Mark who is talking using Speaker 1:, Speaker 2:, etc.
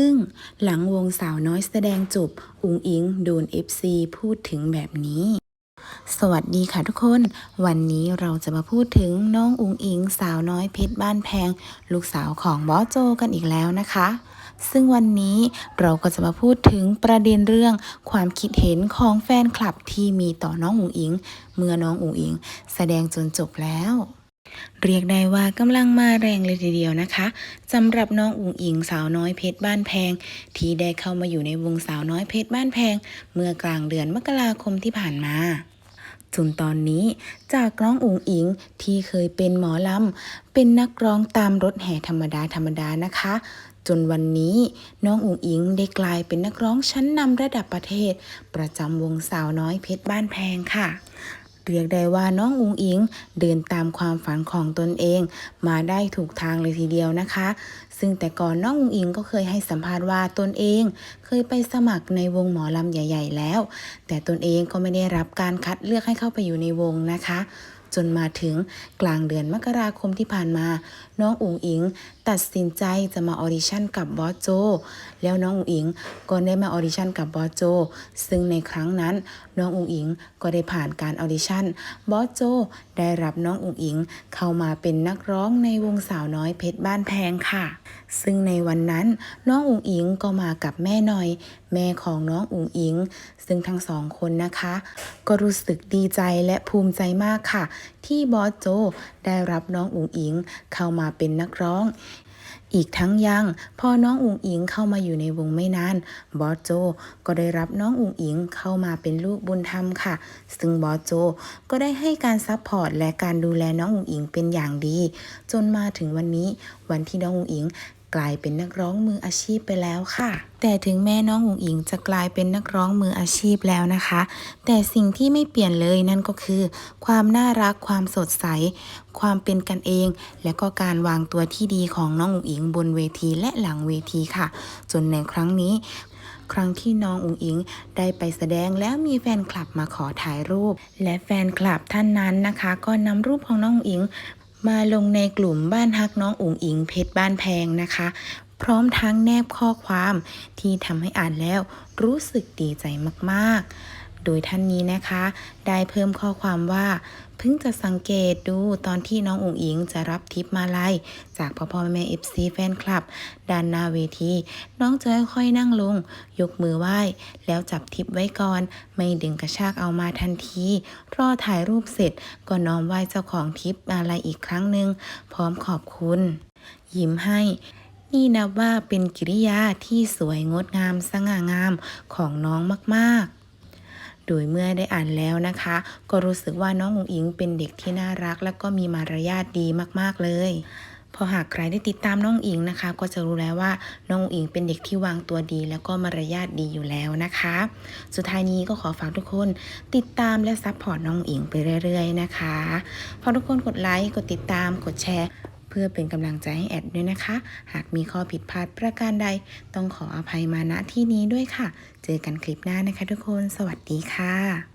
Speaker 1: ซึ่ง หลังวงสาวน้อยแสดงจบ อุงอิงโดน FC พูดถึงแบบนี้ สวัสดีค่ะทุกคน วันนี้เราจะมาพูดถึงน้องอุงอิงสาวน้อยเพชรบ้านแพง ลูกสาวของบอสโจกันอีกแล้วนะคะ ซึ่งวันนี้เราก็จะมาพูดถึงประเด็นเรื่องความคิดเห็นของแฟนคลับที่มีต่อน้องอุงอิง เมื่อน้องอุงอิง แสดงจนจบแล้ว เรียกได้ว่ากำลังมาแรงเลยทีเดียวนะคะสำหรับน้องอุ๋งอิงสาวน้อยเพชรบ้านแพง ที่ได้เข้ามาอยู่ในวงสาวน้อยเพชรบ้านแพง เมื่อกลางเดือนมกราคมที่ผ่านมาจนตอนนี้จากน้องอุ๋งอิงที่เคยเป็นหมอลำ เป็นนักร้องตามรถแห่ธรรมดาธรรมดานะคะ จนวันนี้น้องอุ๋งอิงได้กลายเป็นนักร้องชั้นนำระดับประเทศ ประจำวงสาวน้อยเพชรบ้านแพงค่ะ เรียกได้ว่าน้องอุงอิงเดินตามความฝันของตนเอง มาได้ถูกทางเลยทีเดียวนะคะ ซึ่งแต่ก่อนน้องอุงอิงก็เคยให้สัมภาษณ์ว่าตนเอง เคยไปสมัครในวงหมอลำใหญ่ ๆ แล้ว แต่ตนเองก็ไม่ได้รับการคัดเลือกให้เข้าไปอยู่ในวงนะคะ จนมาถึงกลางเดือนมกราคมที่ผ่านมา น้องอุ๋งอิง ตัดสินใจจะมาออดิชั่นกับบอสโจ แล้วน้องอุ๋งอิงก็ได้มาออดิชั่นกับบอสโจ ซึ่งในครั้งนั้นน้องอุ๋งอิงก็ได้ผ่านการออดิชั่นบอสโจได้รับน้องอุ๋งอิงเข้ามาเป็นนักร้องในวงสาวน้อยเพชรบ้านแพงค่ะ ซึ่งในวันนั้นน้องอุ๋งอิงก็มากับแม่หน่อย แม่ของน้องอุ๋งอิง ซึ่งทั้งสองคนนะคะ ก็รู้สึกดีใจและภูมิใจมากค่ะ ที่บอสโจได้รับน้องอุ๋งอิงเข้ามาเป็นนักร้องอีกทั้งยังพอน้องอุ๋งอิงเข้ามาอยู่ในวงไม่นานบอสโจก็ได้รับน้องอุ๋งอิงเข้ามาเป็นลูกบุญธรรมค่ะ ซึ่งบอสโจก็ได้ให้การซัพพอร์ตและการดูแลน้องอุ๋งอิงเป็นอย่างดี จนมาถึงวันนี้ วันที่น้องอุ๋งอิง กลายเป็นนักร้องมืออาชีพไปแล้วค่ะ แต่ถึงแม่น้องอุงอิงจะกลายเป็นนักร้องมืออาชีพแล้วนะคะ แต่สิ่งที่ไม่เปลี่ยนเลยนั่นก็คือ ความน่ารักความสดใส ความเป็นกันเอง และก็การวางตัวที่ดีของน้องอุ๋งอิงบนเวทีและหลังเวทีค่ะ จนในครั้งนี้ครั้งที่น้องอุ๋งอิงได้ไปแสดงแล้วมีแฟนคลับมาขอถ่ายรูป และแฟนคลับท่านนั้นนะคะ ก็นำรูปของน้องอุ๋งอิง มาลงในกลุ่มบ้านฮักน้องอุ๋งอิงเพชรบ้านแพงนะคะ พร้อมทั้งแนบข้อความที่ทำให้อ่านแล้วรู้สึกดีใจมากๆ โดยท่านนี้นะคะ ได้เพิ่มข้อความว่า เพิ่งจะสังเกตดูตอนที่น้องอุ๋งอิงจะรับทิปมาลัยจากพ่อพ่อแม่เอฟซีแฟนคลับด้านหน้าเวที น้องจะค่อยๆนั่งลง ยกมือไหว้ แล้วจับทิปไว้ก่อน ไม่ดึงกระชากเอามาทันที รอถ่ายรูปเสร็จก็น้อมไหว้เจ้าของทิปมาลัยอีกครั้งหนึ่งพร้อมขอบคุณ ยิ้มให้นี่นับว่าเป็นกิริยาที่สวยงดงามสง่างามของน้องมาก ๆ โดยเมื่อได้อ่านแล้วนะคะ ก็รู้สึกว่าน้องอุ๋งอิงเป็นเด็กที่น่ารัก และก็มีมารยาทดีมากๆเลยพอหากใครได้ติดตามน้องอิงนะคะ ก็จะรู้แล้วว่าน้องอิงเป็นเด็กที่วางตัวดี แล้วก็มารยาทดีอยู่แล้วนะคะ สุดท้ายนี้ก็ขอฝากทุกคนติดตามและซัพพอร์ตน้องอิงไปเรื่อยๆนะคะฝากทุกคนกดไลค์กดติดตามกดแชร์ เพื่อเป็นกำลังใจให้แอดด้วยนะคะ หากมีข้อผิดพลาดประการใด ต้องขออภัยมาณที่นี้ด้วยค่ะ เจอกันคลิปหน้านะคะทุกคน สวัสดีค่ะ